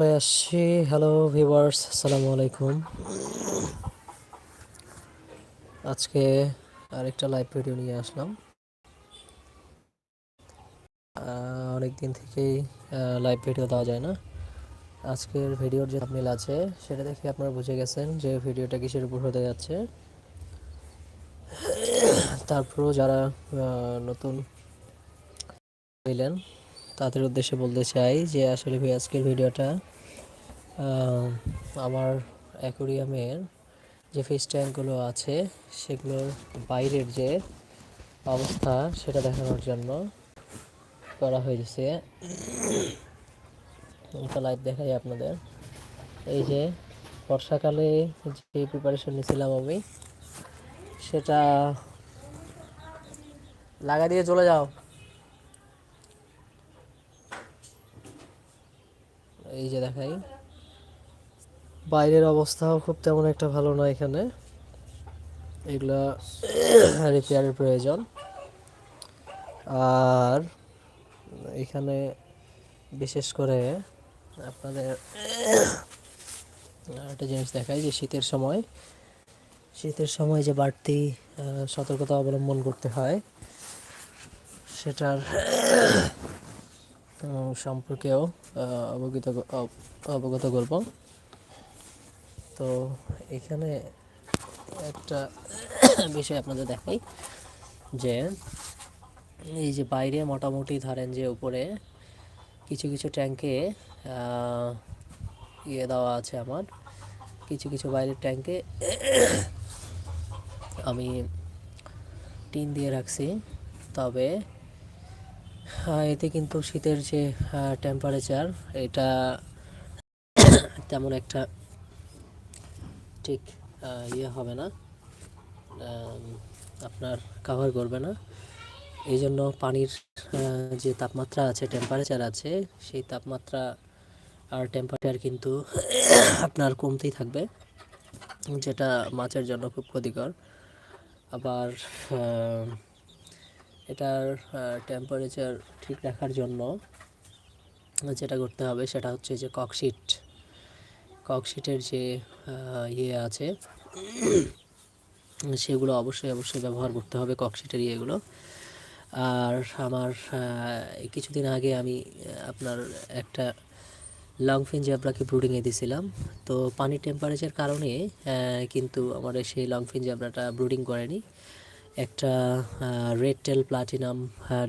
হয়ে আসছি। Hello viewers আসসালামু আলাইকুম। আজকে আরেকটা লাইভ ভিডিও নিয়ে আসলাম। অনেক দিন থেকেই লাইভ ভিডিও দেওয়া যায় না। আজকের ভিডিওর যে আপনি আছে, সেটা দেখে আপনারা বুঝে গেছেন যে ভিডিওটা কিসের উপর হতে যাচ্ছে। তারপরও যারা নতুন হইলেন তাদের উদ্দেশ্যে বলতে চাই যে আসলে আজকের ভিডিওটা আমার অ্যাকোরিয়ামের যে ফিশ ট্যাঙ্কগুলো আছে, সেগুলোর বাইরের যে অবস্থা, সেটা দেখানোর জন্য করা হয়েছে। একটা লাইভ দেখাই আপনাদের। এই যে বর্ষাকালে যে প্রিপারেশন নিয়েছিলাম আমি, সেটা লাগা দিয়ে চলে যাও। এই যে দেখাই। বাইরের অবস্থাও খুব তেমন একটা ভালো না এখানে। এগুলা রিপেয়ারের প্রয়োজন। আর এখানে বিশেষ করে আপনাদের একটা জিনিস দেখায় যে শীতের সময় শীতের সময় যে বাড়তি সতর্কতা অবলম্বন করতে হয়, সেটার সম্পর্কেও অবগত অবগত করব। তো এখানে একটা বিষয় আপনাদের দেখাই যে এই যে বাইরে মোটামুটি ধরেন যে উপরে কিছু কিছু ট্যাঙ্কে ইয়ে দেওয়া আছে আমার। কিছু কিছু বাইরের ট্যাঙ্কে আমি টিন দিয়ে রাখছি। তবে এতে কিন্তু শীতের যে টেম্পারেচার এটা তেমন একটা ঠিক ইয়ে হবে না আপনার কাভার করবে না। এই জন্য পানির যে তাপমাত্রা আছে টেম্পারেচার আছে, সেই তাপমাত্রা আর টেম্পারেচার কিন্তু আপনার কমতেই থাকবে, যেটা মাছের জন্য খুব ক্ষতিকর। আবার এটার টেম্পারেচার ঠিক রাখার জন্য যেটা করতে হবে, সেটা হচ্ছে যে ককশিট ককশিটের যে ইয়ে আছে সেগুলো অবশ্যই অবশ্যই ব্যবহার করতে হবে ককশিটের ইয়েগুলো। আর আমার কিছুদিন আগে আমি আপনার একটা লং ফিন জ্যাবরাকে ব্রুডিংয়ে দিয়েছিলাম তো পানির টেম্পারেচার কারণে কিন্তু আমার সেই লংফিন জ্যাবরাটা ব্রুডিং করেনি। একটা রেড টেল প্লাটিনাম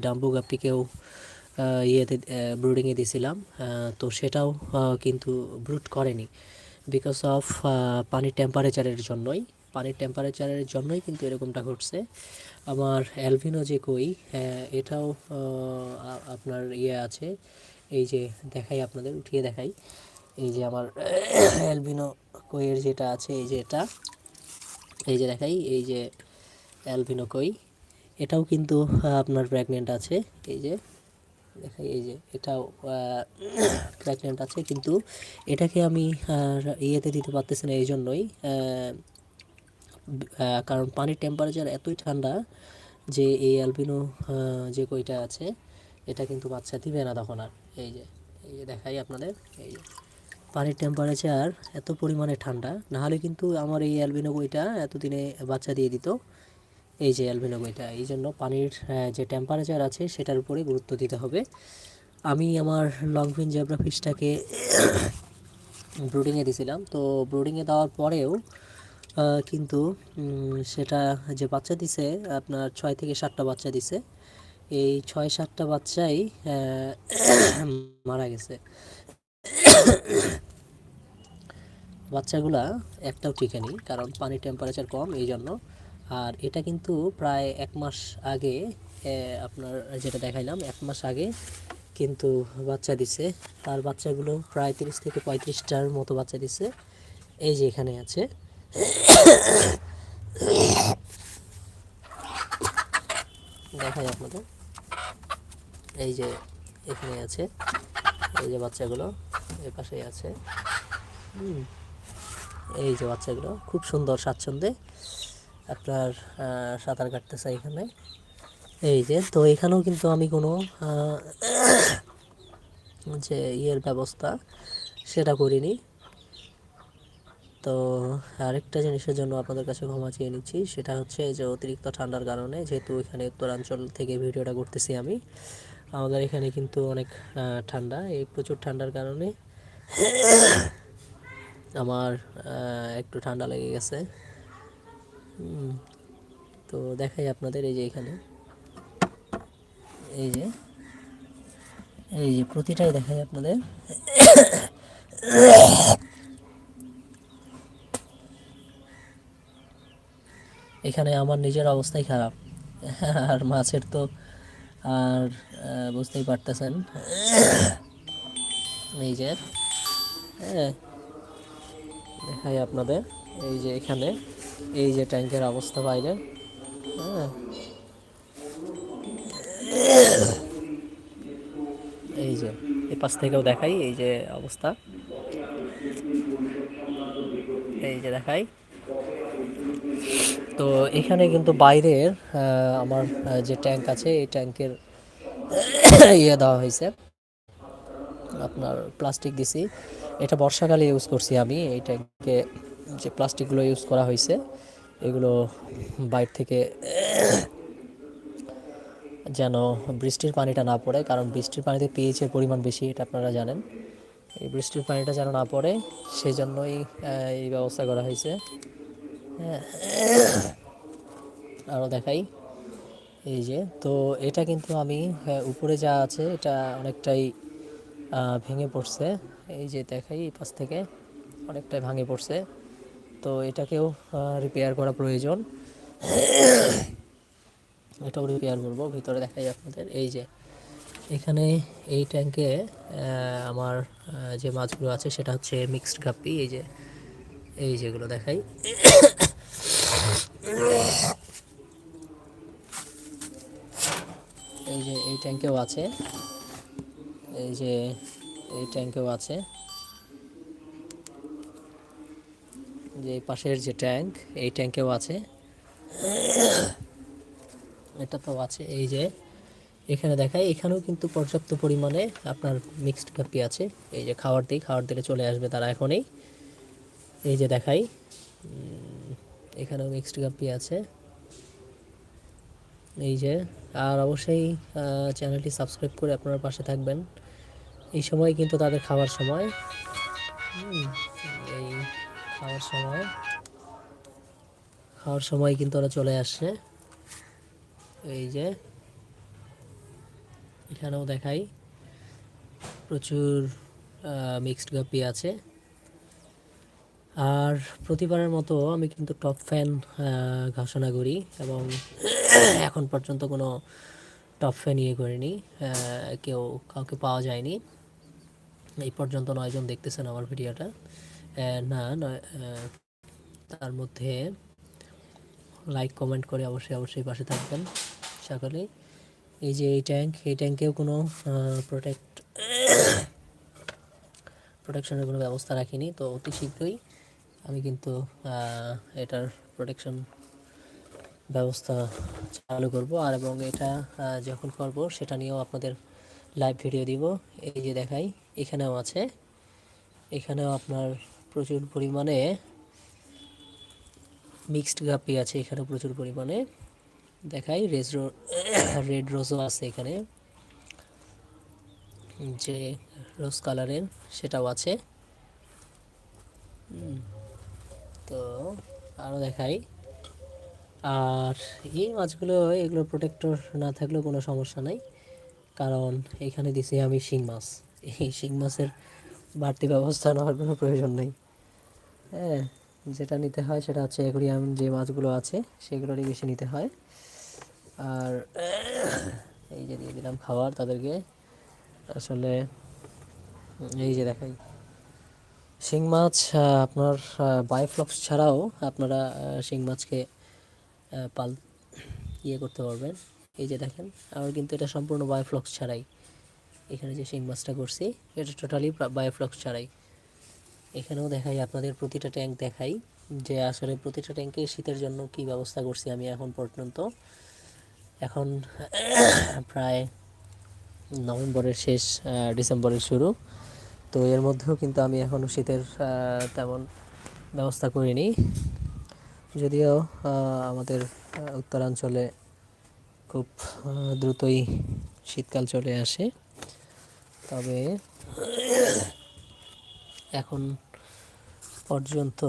ডাম্বু আহ, ইয়েতে ব্রুডিংয়ে দিয়েছিলাম তো সেটাও কিন্তু ব্রুড করেনি। বিকজ অফ পানির টেম্পারেচারের জন্যই পানির টেম্পারেচারের জন্যই কিন্তু এরকমটা ঘটছে। আমার অ্যালভিনো যে কই এটাও আপনার ইয়ে আছে। এই যে দেখাই আপনাদের, উঠিয়ে দেখাই। এই যে আমার অ্যালভিনো কইয়ের যেটা আছে, এই যে এটা। এই যে দেখাই, এই যে অ্যালভিনো কই। এটাও কিন্তু আপনার প্রেগনেন্ট আছে। এই যে দেখাই এই যে এটাও প্রেগনেন্ট আছে, কিন্তু এটাকে আমি ইয়েতে দিতে পারতেছি না এই জন্যই কারণ পানির টেম্পারেচার এতই ঠান্ডা যে এই অ্যালবিনো যে কইটা আছে, এটা কিন্তু বাচ্চা দিবে না তখন আর। এই যে এই যে দেখাই আপনাদের, এই যে, পানির টেম্পারেচার এত পরিমাণে ঠান্ডা, নাহলে কিন্তু আমার এই অ্যালবিনো কইটা এতদিনে বাচ্চা দিয়ে দিত। এই যে অ্যালবিনো কইটা এই জন্য পানির যে টেম্পারেচার আছে সেটার উপরে গুরুত্ব দিতে হবে। আমি আমার লংফিন জেব্রা ফিশটাকে ব্রুডিংয়ে দিয়েছিলাম তো ব্রুডিংয়ে দেওয়ার পরেও কিন্তু সেটা যে বাচ্চা দিছে, আপনার ছয় থেকে সাতটা বাচ্চা দিছে, এই ছয় সাতটা বাচ্চাই মারা গেছে। বাচ্চাগুলা একটাও টিকেনি কারণ পানির টেম্পারেচার কম, এই জন্য আর এটা কিন্তু প্রায় এক মাস আগে আপনার যেটা দেখাইলাম, এক মাস আগে কিন্তু বাচ্চা দিছে। তার বাচ্চাগুলো প্রায় তিরিশ থেকে পঁয়ত্রিশটার মতো বাচ্চা দিছে। এই যে এখানে আছে। দেখাই আপনাদের। এই যে এখানে আছে। এই যে বাচ্চাগুলো এর পাশেই আছে। এই যে বাচ্চাগুলো, খুব সুন্দর স্বাচ্ছন্দ্যে। আপনার সাঁতার কাটতেছে এখানে। এই যে, তো এখানেও কিন্তু আমি কোনো যে ইয়ের ব্যবস্থা সেটা করিনি। তো আরেকটা জিনিসের জন্য আপনাদের কাছে ক্ষমা চেয়ে নিচ্ছি, সেটা হচ্ছে যে অতিরিক্ত ঠান্ডার কারণে যেহেতু এখানে উত্তরাঞ্চল থেকে ভিডিওটা করতেছি আমি, আমাদের এখানে কিন্তু অনেক ঠান্ডা। এই প্রচুর ঠান্ডার কারণে আমার একটু ঠান্ডা লেগে গেছে। তো দেখাই আপনাদের এই যে এখানে। এই যে এই যে প্রতিটাই দেখাই আপনাদের। এখানে আমার নিজের অবস্থাই খারাপ। আর মাছের তো আর বুঝতেই পারতেছেন। এই যে হ্যাঁ দেখাই আপনাদের। এই যে এখানে এই যে ট্যাঙ্কের অবস্থা বাইরে। হ্যাঁ। এই যে এই পাশ থেকেও দেখাই এই যে অবস্থা। এই যে দেখাই। তো এখানে কিন্তু বাইরের আমার যে ট্যাঙ্ক আছে, এই ট্যাঙ্কের ইয়ে দেওয়া হয়েছে। আপনার প্লাস্টিক দিছি। এটা বর্ষাকালে ইউজ করছি আমি এই ট্যাঙ্কে। যে প্লাস্টিকগুলো ইউজ করা হয়েছে এগুলো বাইর থেকে যেন বৃষ্টির পানিটা না পড়ে কারণ বৃষ্টির পানিতে পিএইচের পরিমাণ বেশি এটা আপনারা জানেন। এই বৃষ্টির পানিটা যেন না পড়ে সেই জন্যই এই ব্যবস্থা করা হয়েছে। হ্যাঁ। আরও দেখাই। এই যে তো এটা কিন্তু আমি হ্যাঁ, উপরে যা আছে এটা অনেকটাই ভেঙে পড়ছে। এই যে দেখাই এই পাশ থেকে অনেকটাই ভাঙে পড়ছে। তো এটাকেও রিপেয়ার করা প্রয়োজন। এটাও রিপেয়ার করব, ভিতরে দেখাই আপনাদের। এই যে, এখানে এই ট্যাঙ্কে আমার যে মাছগুলো আছে, সেটা হচ্ছে মিক্সড গাপ্পি এই যে, এই যেগুলো দেখাই। এই যে, এই ট্যাঙ্কেও আছে। এই যে, এই ট্যাঙ্কেও আছে। যে পাশের যে ট্যাঙ্ক, এই ট্যাঙ্কেও আছে। এটা তো আছে। এই যে এখানে দেখাই, এখানেও কিন্তু পর্যাপ্ত পরিমাণে আপনার মিক্সড কাপি আছে। এই যে খাবার দিই খাবার দিলে চলে আসবে তারা এখনই। এই যে দেখাই এখানেও মিক্সড কাপি আছে। এই যে, আর অবশ্যই চ্যানেলটি সাবস্ক্রাইব করে আপনার পাশে থাকবেন। এই সময় কিন্তু তাদের খাবার সময়। খাওয়ার সময়। খাওয়ার সময় কিন্তু ওরা চলে আসছে। এই যে, এখানেও দেখাই। প্রচুর মিক্সড গাপি আছে। আর প্রতিবারের মতো আমি কিন্তু টপ ফ্যান ঘোষণা করি এবং এখন পর্যন্ত কোনো টপ ফ্যান ইয়ে করিনি। কেউ কাউকে পাওয়া যায়নি। এই পর্যন্ত নয়জন দেখতেছেন আমার ভিডিওটা না তার মধ্যে লাইক কমেন্ট করে অবশ্যই অবশ্যই পাশে থাকবেন সকলেই এই যে এই ট্যাঙ্ক এই ট্যাঙ্কেও কোনো প্রোটেক্ট প্রোটেকশনের কোনো ব্যবস্থা রাখিনি, তো অতি শীঘ্রই আমি কিন্তু এটার প্রোটেকশন ব্যবস্থা চালু করব। আর এবং এটা যখন করব, সেটা নিয়েও আপনাদের লাইভ ভিডিও দিব। এই যে দেখাই, এখানেও আছে। এখানেও আপনার প্রচুর পরিমাণে মিক্সড গাপি আছে এখানে প্রচুর পরিমাণে। দেখাই রেড রেড রোজও আছে এখানে। যে রোজ কালারের সেটাও আছে। তো আরও দেখাই। আর এই মাছগুলো, এগুলো প্রোটেক্টর না থাকলেও কোনো সমস্যা নাই। কারণ এখানে দিছি আমি শিং মাছ। এই শিং মাছের বাড়তি ব্যবস্থা নেওয়ার কোনো প্রয়োজন নেই। হ্যাঁ যেটা নিতে হয় সেটা হচ্ছে অ্যাকুরিয়াম যে মাছগুলো আছে সেগুলোরই বেশি নিতে হয়। আর এই যে দিয়ে দিলাম খাবার তাদেরকে। আসলে এই যে দেখাই, শিং মাছ আপনার বায়োফ্লক্স ছাড়াও আপনারা শিং মাছকে পাল ইয়ে করতে পারবেন। এই যে দেখেন, আমার কিন্তু এটা সম্পূর্ণ বায়োফ্লক্স ছাড়াই। এখানে যে শিং মাছটা করছি, এটা টোটালি বায়োফ্লক্স ছাড়াই। এখানেও দেখাই, আপনাদের প্রতিটা ট্যাঙ্ক দেখাই যে আসলে প্রতিটা ট্যাঙ্কে শীতের জন্য কি ব্যবস্থা করছি আমি এখন পর্যন্ত। এখন প্রায় নভেম্বরের শেষ ডিসেম্বরের শুরু। তো এর মধ্যেও কিন্তু আমি এখনও শীতের তেমন ব্যবস্থা করিনি। যদিও আমাদের উত্তরাঞ্চলে খুব দ্রুতই শীতকাল চলে আসে। তবে এখন পর্যন্ত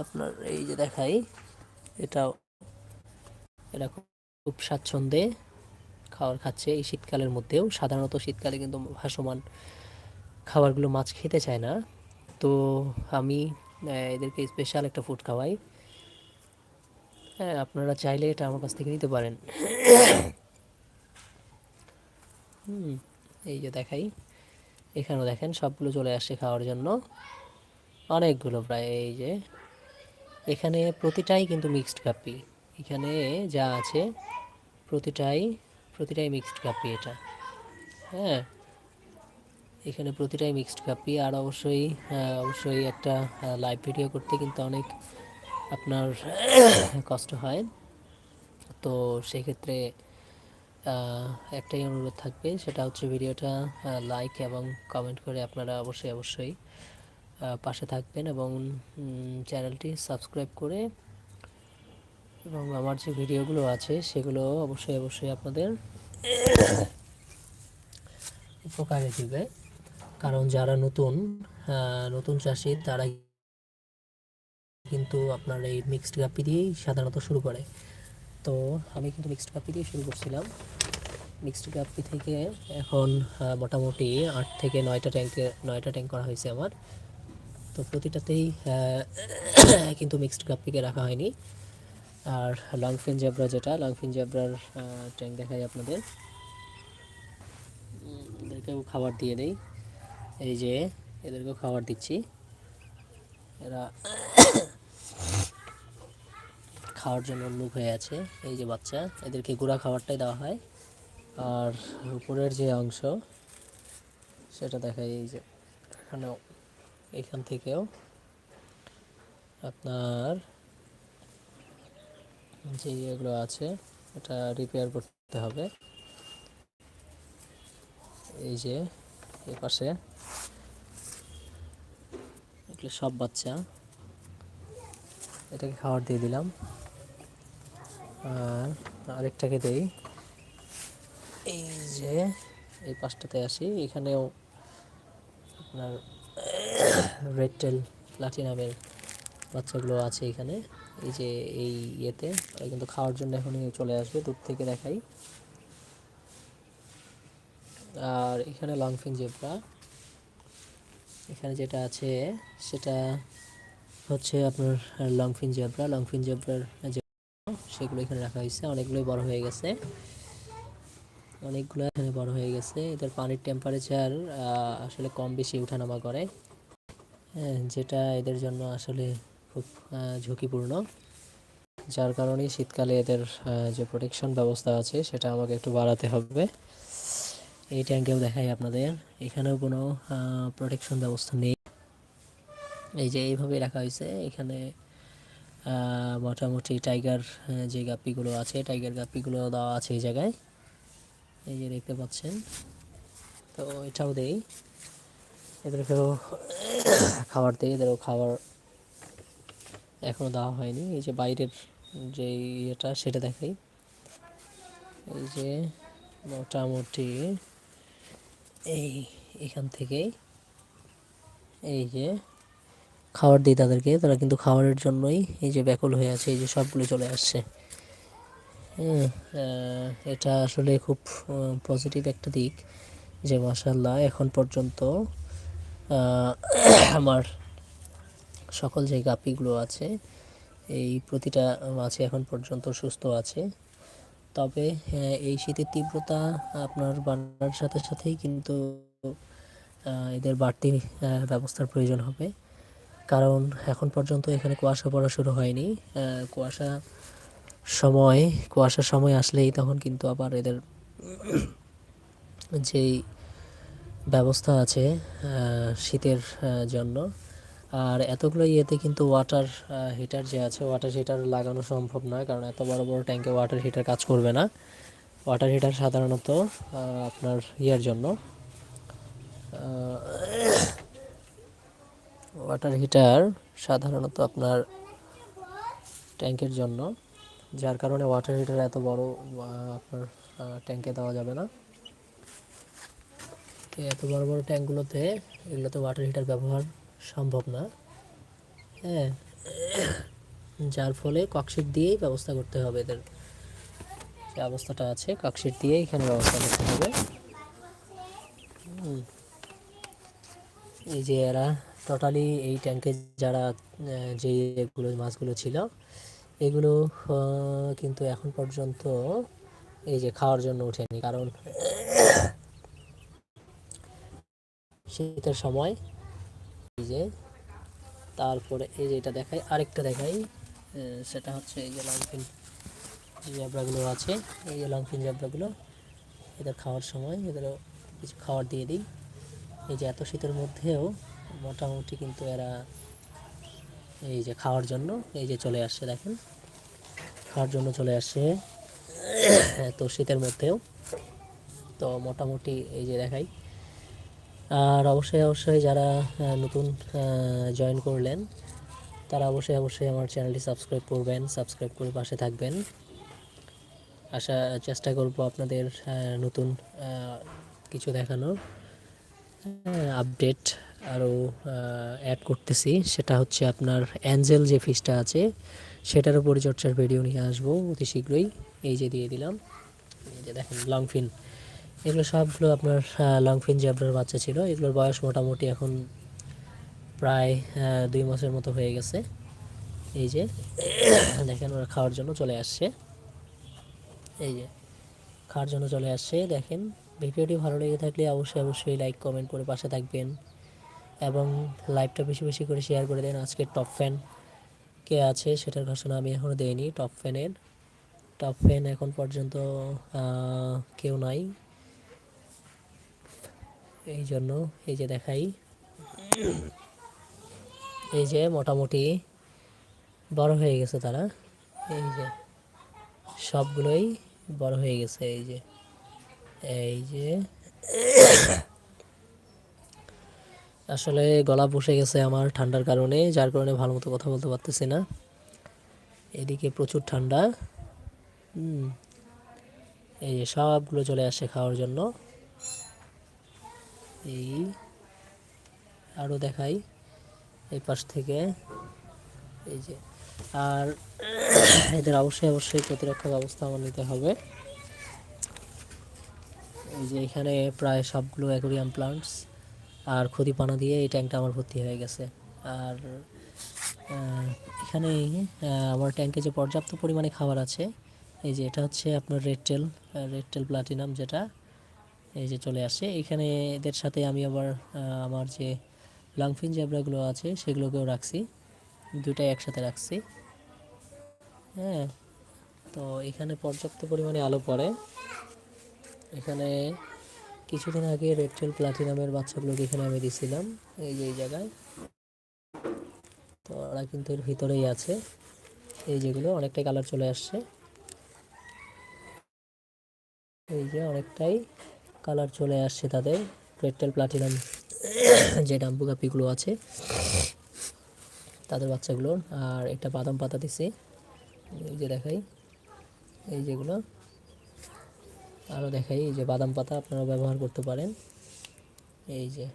আপনার এই যে দেখাই, এটাও খুব খুব স্বাচ্ছন্দ্যে খাবার খাচ্ছে। এই শীতকালের মধ্যেও সাধারণত শীতকালে কিন্তু ভাসমান খাবারগুলো মাছ খেতে চায় না। তো আমি এদেরকে স্পেশাল একটা ফুড খাওয়াই। হ্যাঁ আপনারা চাইলে এটা আমার কাছ থেকে নিতে পারেন। হুম, এই যে দেখাই। এখানেও দেখেন সবগুলো চলে আসছে খাওয়ার জন্য। অনেকগুলো প্রায় এই যে। এখানে প্রতিটাই কিন্তু মিক্সড কাপি। এখানে যা আছে প্রতিটাই প্রতিটাই মিক্সড কাপি এটা। হ্যাঁ? এখানে প্রতিটাই মিক্সড কাপি। আর অবশ্যই আহ, অবশ্যই একটা লাইভ ভিডিও করতে কিন্তু অনেক আপনার কষ্ট হয়। তো সেক্ষেত্রে একটাই অনুরোধ থাকবে, সেটা হচ্ছে ভিডিওটা লাইক এবং কমেন্ট করে আপনারা অবশ্যই অবশ্যই পাশে থাকবেন এবং চ্যানেলটি সাবস্ক্রাইব করে এবং আমার যে ভিডিওগুলো আছে, সেগুলো অবশ্যই অবশ্যই আপনাদের উপকারে দিবে। কারণ যারা নতুন নতুন চাষি তারা কিন্তু আপনার এই মিক্সড গাপ্পি দিয়েই সাধারণত শুরু করে। তো আমি কিন্তু মিক্সড গাপ্পি দিয়ে শুরু করছিলাম। মিক্সড গাপ্পি থেকে এখন মোটামুটি আট থেকে নয়টা ট্যাঙ্কে নয়টা ট্যাঙ্ক করা হয়েছে আমার। তো প্রতিটাতেই কিন্তু মিক্সড গাপ্পিকে রাখা হয়নি। আর লংফিন জেব্রা যেটা লং ফিন জেব্রার ট্যাঙ্ক দেখাই আপনাদের। এদেরকেও খাবার দিয়ে দেই। এই যে, এদেরকেও খাবার দিচ্ছি। এরা খাওয়ার জন্য উন্মুখ হয়ে আছে। এই যে বাচ্চা, এদেরকে গুঁড়া খাবারটাই দেওয়া হয়। আর উপরের যে অংশ, সেটা দেখাই এই যে, এখানেও, এখান থেকেও আপনার যে এগুলো আছে, এটা রিপেয়ার করতে হবে। এই যে এই পাশে, এগুলো সব বাচ্চা। এটাকে খাবার দিয়ে দিলাম। আর আরেকটাকে দেই। এই যে এই পাশটাতে আসি। এখানেও আপনার রেড টেল প্লাটিনামের বাচ্চাগুলো আছে এখানে। এই যে এই ইয়েতে ওরা কিন্তু খাওয়ার জন্য এখনই চলে আসবে, দূর থেকে দেখাই। আর এখানে লংফিন জেব্রা। এখানে যেটা আছে সেটা হচ্ছে আপনার লংফিন জেব্রা। লংফিন জেব্রার সেগুলো এখানে রাখা হয়েছে। অনেকগুলোই বড় হয়ে গেছে। অনেকগুলো এখানে বড় হয়ে গেছে। এদের পানির টেম্পারেচার আসলে কম বেশি উঠানামা করে। হ্যাঁ, যেটা এদের জন্য আসলে খুব ঝুঁকিপূর্ণ। যার কারণে শীতকালে এদের যে প্রোটেকশন ব্যবস্থা আছে সেটা আমাকে একটু বাড়াতে হবে। এই ট্যাঙ্কেও দেখাই আপনাদের। এখানেও কোনো প্রোটেকশন ব্যবস্থা নেই। এই যে এইভাবে রাখা হয়েছে। এখানে মোটামুটি টাইগার যে গাপ্পিগুলো আছে টাইগার গাপ্পিগুলো দেওয়া আছে এই জায়গায়। এই যে দেখতে পাচ্ছেন। তো এটাও দেই। এদেরকেও খাবার দিই, এদেরও খাবার এখনও দেওয়া হয়নি। এই যে বাইরের যে ইয়েটা, সেটা দেখাই। এই যে মোটামুটি এই এখান থেকেই এই যে খাবার দিই তাদেরকে। তারা কিন্তু খাবারের জন্যই এই যে ব্যাকুল হয়ে আছে, এই যে সবগুলো চলে আসছে। হ্যাঁ এটা আসলে খুব পজিটিভ একটা দিক যে মাসাল্লাহ এখন পর্যন্ত আমার সকল যে গাপিগুলো আছে, এই প্রতিটা মাছে এখন পর্যন্ত সুস্থ আছে। তবে এই শীতের তীব্রতা আপনার বাড়ার সাথে সাথেই কিন্তু এদের বাড়তি ব্যবস্থার প্রয়োজন হবে। কারণ এখন পর্যন্ত এখানে কুয়াশা পড়া শুরু হয়নি। কুয়াশা সময় কুয়াশার সময় আসলেই তখন কিন্তু আবার এদের যেই ব্যবস্থা আছে শীতের জন্য। আর এতগুলো ইয়েতে কিন্তু ওয়াটার হিটার যে আছে ওয়াটার হিটার লাগানো সম্ভব নয়, কারণ এত বড় বড় ট্যাঙ্কে ওয়াটার হিটার কাজ করবে না। ওয়াটার হিটার সাধারণত আপনার ইয়ের জন্য ওয়াটার হিটার সাধারণত আপনার ট্যাঙ্কের জন্য, যার কারণে ওয়াটার হিটার এত বড় আপনার ট্যাঙ্কে দেওয়া যাবে না। এত বড় বড় ট্যাঙ্কগুলোতে এগুলোতে ওয়াটার হিটার ব্যবহার সম্ভব না। হ্যাঁ যার ফলে ককশিট দিয়েই ব্যবস্থা করতে হবে এদের। যে অবস্থাটা আছে, ককশিট দিয়েই এখানে ব্যবস্থা করতে হবে। এই যে এরা টোটালি এই ট্যাঙ্কে যারা যে এগুলো মাছগুলো ছিল, এগুলো কিন্তু এখন পর্যন্ত এই যে খাওয়ার জন্য ওঠেনি। কারণ শীতের সময় এই যে, তারপরে এই যে এটা দেখাই, আরেকটা দেখাই সেটা হচ্ছে এই যে লংফিন জ্যাবরাগুলো আছে। এই যে লংফিন জ্যাবরাগুলো এদের খাওয়ার সময় এদেরও কিছু খাবার দিয়ে দিই। এই যে এত শীতের মধ্যেও মোটামুটি কিন্তু এরা এই যে খাওয়ার জন্য এই যে চলে আসছে, দেখেন। খাওয়ার জন্য চলে আসছে। তো শীতের মধ্যেও। তো মোটামুটি এই যে দেখাই। আর অবশ্যই অবশ্যই যারা নতুন জয়েন করলেন, তারা অবশ্যই অবশ্যই আমার চ্যানেলটি সাবস্ক্রাইব করবেন সাবস্ক্রাইব করে পাশে থাকবেন। আশা, চেষ্টা করব আপনাদের নতুন কিছু দেখানোর আপডেট আরও অ্যাড করতেছি। সেটা হচ্ছে আপনার অ্যাঞ্জেল যে ফিশটা আছে সেটারও পরিচর্যার ভিডিও নিয়ে আসব অতি শীঘ্রই। এই যে দিয়ে দিলাম। এই যে দেখেন লংফিন এগুলো সবগুলো আপনার লং ফিন যে আপনার বাচ্চা ছিল, এগুলোর বয়স মোটামুটি এখন প্রায় দুই মাসের মতো হয়ে গেছে। এই যে, দেখেন, ওরা খাওয়ার জন্য চলে আসছে। এই যে, খাওয়ার জন্য চলে আসছে। দেখেন ভিডিওটি ভালো লেগে থাকলে অবশ্যই অবশ্যই লাইক কমেন্ট করে পাশে থাকবেন। এবং লাইভটা বেশি বেশি করে শেয়ার করে দেন আজকে টপ ফ্যান কে আছে সেটার ঘোষণা আমি এখনও দেইনি টপ ফ্যানের টপ ফ্যান এখন পর্যন্ত কেউ নাই। এই জন্য, এই যে দেখাই। এই যে মোটামুটি বড় হয়ে গেছে তারা। এই যে সবগুলোই বড় হয়ে গেছে, এই যে এই যে আসলে গলা বসে গেছে আমার ঠান্ডার কারণে, যার কারণে ভালো মতো কথা বলতে পারতেছি না। এদিকে প্রচুর ঠান্ডা। এই যে সবগুলো চলে আসে খাওয়ার জন্য। এই আরও দেখাই এই পাশ থেকে। এই যে, আর এদের অবশ্যই অবশ্যই প্রতিরক্ষা ব্যবস্থা আমার নিতে হবে। এই যে এখানে প্রায় সবগুলো অ্যাকোরিয়াম প্লান্টস। আর ক্ষতিপানা দিয়ে এই ট্যাঙ্কটা আমার ভর্তি হয়ে গেছে। আর এখানে আমার ট্যাঙ্কে যে পর্যাপ্ত পরিমাণে খাবার আছে, এই যে এটা হচ্ছে আপনার red tail red tail platinum যেটা, এই যে চলে আসে। এখানে এদের সাথে আমি আবার আমার যে লংফিন জ্যাবরাগুলো আছে, সেগুলোকেও রাখছি। দুটাই একসাথে রাখছি। হ্যাঁ তো এখানে পর্যাপ্ত পরিমাণে আলো পড়ে। এখানে কিছুদিন আগে রেডটেল প্লাটিনামের বাচ্চাগুলোকে এখানে আমি দিছিলাম, এই যে এই জায়গায়। তো ওরা কিন্তু এর ভিতরেই আছে। এই যেগুলো, অনেকটাই কালার চলে আসছে। এই যে অনেকটাই কালার চলে আসছে তাদের। রেডটেল প্লাটিনাম যে ডাম্বু কাপিগুলো আছে, তাদের বাচ্চাগুলোর। আর একটা বাদাম পাতা দিছি। এই যে দেখাই, এই যেগুলো। আরও দেখাই, এই যে বাদাম পাতা আপনারা ব্যবহার করতে পারেন। এই যে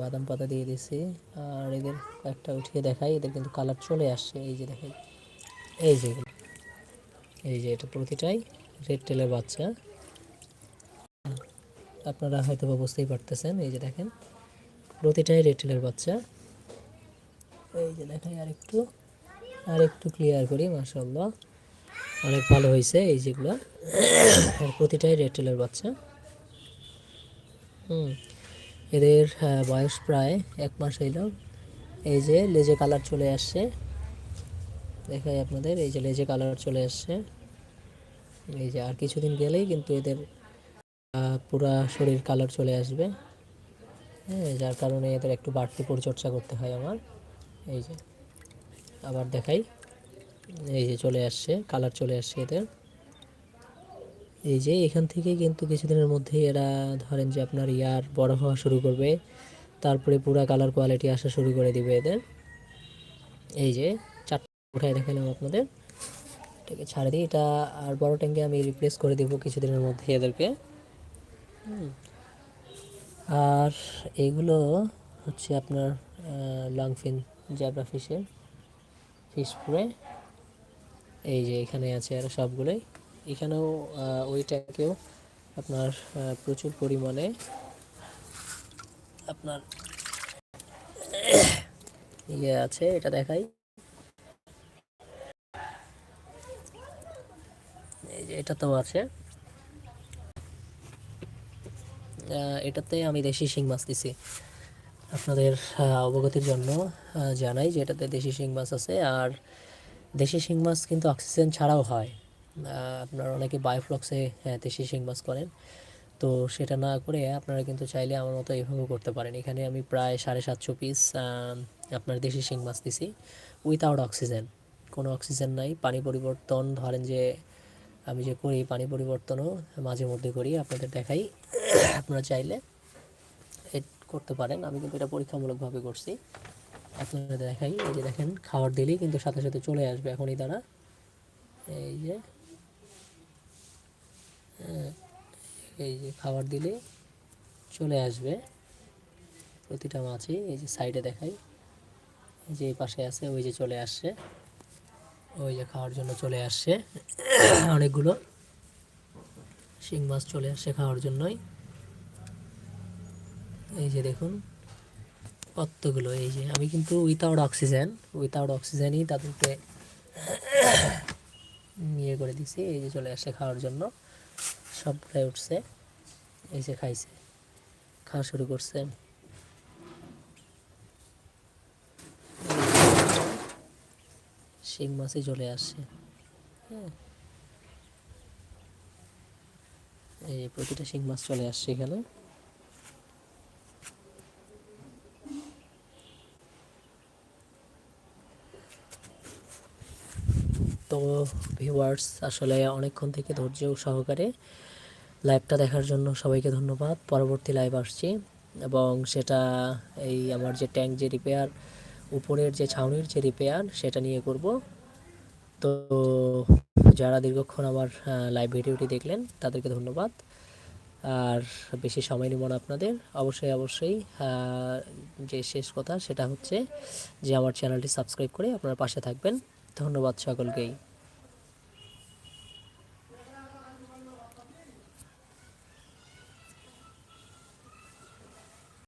বাদাম পাতা দিয়ে দিছি, আর এদের কয়েকটা উঠিয়ে দেখাই, এদের কিন্তু কালার চলে আসছে। এই যে দেখাই, এই যে এই যে এটা প্রতিটাই রেড টেলের বাচ্চা। আপনারা হয়তো বা বুঝতেই পারতেছেন, এই যে দেখেন, প্রতিটাই রেড টেলের বাচ্চা। এই যে দেখাই আর একটু আর একটু ক্লিয়ার করি, মাশাআল্লাহ। অনেক ভালো হয়েছে এই যেগুলো। প্রতিটাই রেটেলের বাচ্চা। হুম, এদের বয়স প্রায় এক মাস হইল। এই যে লেজে কালার চলে আসছে। দেখাই আপনাদের, এই যে লেজে কালার চলে আসছে। এই যে আর কিছুদিন গেলেই কিন্তু এদের পুরা শরীর কালার চলে আসবে। হ্যাঁ যার কারণে এদের একটু বাড়তি পরিচর্যা করতে হয় আমার। এই যে, আবার দেখাই। এই যে চলে আসছে কালার চলে আসছে এদের। এই যে এখান থেকে কিন্তু কিছুদিনের মধ্যেই এরা ধরেন যে আপনার ইয়ার বড় হওয়া শুরু করবে, তারপরে পুরা কালার কোয়ালিটি আসা শুরু করে দিবে এদের। এই যে চারটা উঠাই দেখালাম আপনাদের। এটাকে ছাড়ে দিই, এটা আর বড় ট্যাঙ্কে আমি রিপ্লেস করে দেবো কিছুদিনের মধ্যে এদেরকে। আর এইগুলো হচ্ছে আপনার লংফিন জ্যাবরা ফিশের ফিশ পুরে এই যে এখানে আছে আর সবগুলোই। এখানেও ওইটাকেও আপনার প্রচুর পরিমাণে আপনার ইয়ে আছে, এটা দেখাই। যে এটাতেও আছে। এটাতে আমি দেশি শিং মাছ দিছি। আপনাদের অবগতির জন্য জানাই যে এটাতে দেশি শিং মাছ আছে। আর দেশি শিং মাছ কিন্তু অক্সিজেন ছাড়াও হয়। আপনারা অনেকে বায়োফ্লক্সে হ্যাঁ দেশি শিং মাছ করেন। তো সেটা না করে আপনারা কিন্তু চাইলে আমার মতো এইভাবেও করতে পারেন। এখানে আমি প্রায় সাড়ে সাতশো পিস আপনার দেশি শিং মাছ দিছি উইথাউট অক্সিজেন কোনো অক্সিজেন নাই, পানি পরিবর্তন, ধরেন যে আমি যে করি পানি পরিবর্তনও মাঝে মধ্যে করি, আপনাদের দেখাই। আপনারা চাইলে করতে পারেন। আমি কিন্তু এটা পরীক্ষামূলকভাবে করছি। আপনাদের দেখাই এই যে দেখেন খাবার দিলেই কিন্তু সাথে সাথে চলে আসবে এখনই তারা এই যে হ্যাঁ, এই যে খাবার দিলে চলে আসবে প্রতিটা মাছই এই যে সাইডে দেখাই। যে পাশে আছে ওই যে চলে আসছে। ওই যে খাওয়ার জন্য চলে আসছে অনেকগুলো শিং মাছ চলে আসছে খাওয়ার জন্যই। এই যে দেখুন কতগুলো এই যে আমি কিন্তু উইথাউট অক্সিজেন উইথাউট অক্সিজেনই তাদেরকে ইয়ে করে দিছি, এই যে চলে আসছে খাওয়ার জন্য। সবটাই উঠছে, এই যে খাইছে, খাওয়া শুরু করছে। শিং মাছই চলে আসছে হ্যাঁ। এই প্রতিটা শিং মাছ চলে আসছে এখানে। তো ভিউয়ার্স আসলে অনেকক্ষণ থেকে ধৈর্য সহকারে লাইভটা দেখার জন্য সবাইকে ধন্যবাদ। পরবর্তী লাইভ আসছি এবং সেটা এই আমার যে ট্যাঙ্ক যে রিপেয়ার উপরের যে ছাউনির যে রিপেয়ার সেটা নিয়ে করব। তো যারা দীর্ঘক্ষণ আমার লাইভ ভিডিওটি দেখলেন তাদেরকে ধন্যবাদ। আর বেশি সময় নিব না আপনাদের। অবশ্যই অবশ্যই যে শেষ কথা সেটা হচ্ছে যে আমার চ্যানেলটি সাবস্ক্রাইব করে আপনারা পাশে থাকবেন। ধন্যবাদ সকলকেই।